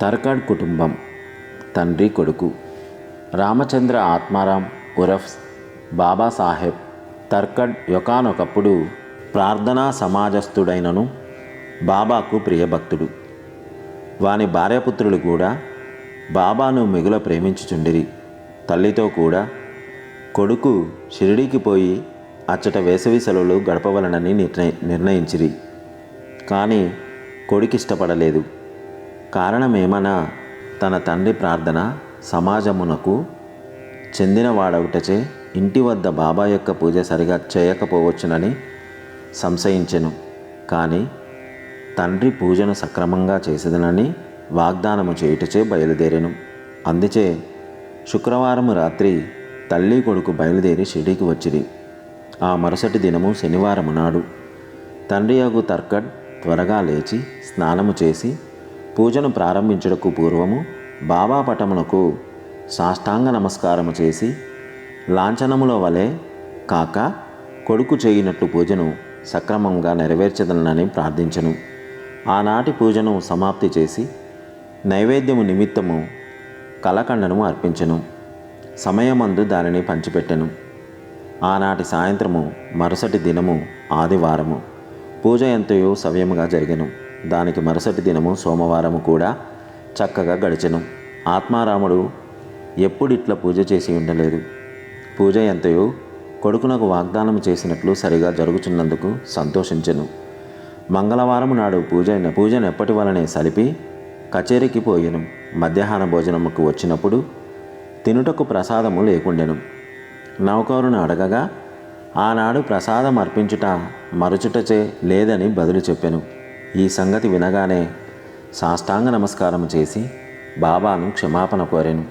తర్కడ్ కుటుంబం తండ్రి కొడుకు రామచంద్ర ఆత్మారాం ఉరఫ్ బాబాసాహెబ్ తర్కడ్ యొకానొకప్పుడు ప్రార్థనా సమాజస్థుడైనను బాబాకు ప్రియభక్తుడు. వాని భార్యపుత్రులు కూడా బాబాను మిగుల ప్రేమించుచుండిరి. తల్లితో కూడా కొడుకు షిరిడీకి పోయి అచ్చట వేసవి సెలవులు గడపవలనని నిర్ణయించిరి. కానీ కొడుకిష్టపడలేదు. కారణమేమనా? తన తండ్రి ప్రార్థన సమాజమునకు చెందినవాడవుటచే ఇంటి వద్ద బాబా యొక్క పూజ సరిగా చేయకపోవచ్చునని సంశయించెను. కానీ తండ్రి పూజను సక్రమంగా చేసేదనని వాగ్దానము చేయుటచే బయలుదేరెను. అందుచే శుక్రవారం రాత్రి తల్లి కొడుకు బయలుదేరి షిడికి వచ్చిరి. ఆ మరుసటి దినము శనివారము నాడు. తండ్రి యగు తర్కడ్ త్వరగా లేచి స్నానము చేసి పూజను ప్రారంభించుటకు పూర్వము బాబా పటమునకు సాష్టాంగ నమస్కారము చేసి లాంఛనముల వలె కాక కొడుకు చేయినట్టు పూజను సక్రమంగా నెరవేర్చదనని ప్రార్థించను. ఆనాటి పూజను సమాప్తి చేసి నైవేద్యము నిమిత్తము కలకండను అర్పించెను. సమయమందు దానిని పంచిపెట్టెను. ఆనాటి సాయంత్రము మరుసటి దినము ఆదివారము. పూజ ఎంతయో సవ్యముగా జరిగెను. దానికి మరుసటి దినము సోమవారము కూడా చక్కగా గడిచెను. ఆత్మారాముడు ఎప్పుడిట్లా పూజ చేసి ఉండలేదు. పూజ ఎంతయో కొడుకునకు వాగ్దానం చేసినట్లు సరిగా జరుగుచున్నందుకు సంతోషించెను. మంగళవారం నాడు పూజ పూజను ఎప్పటి వలనే సలిపి కచేరీకి పోయెను. మధ్యాహ్న భోజనముకు వచ్చినప్పుడు తినుటకు ప్రసాదము లేకుండెను. నౌకరును అడగగా ఆనాడు ప్రసాదం అర్పించుట మరుచుటచే లేదని బదులు చెప్పెను. ఈ సంగతి వినగానే సాష్టాంగ నమస్కారం చేసి బాబాను క్షమాపణ కోరాను.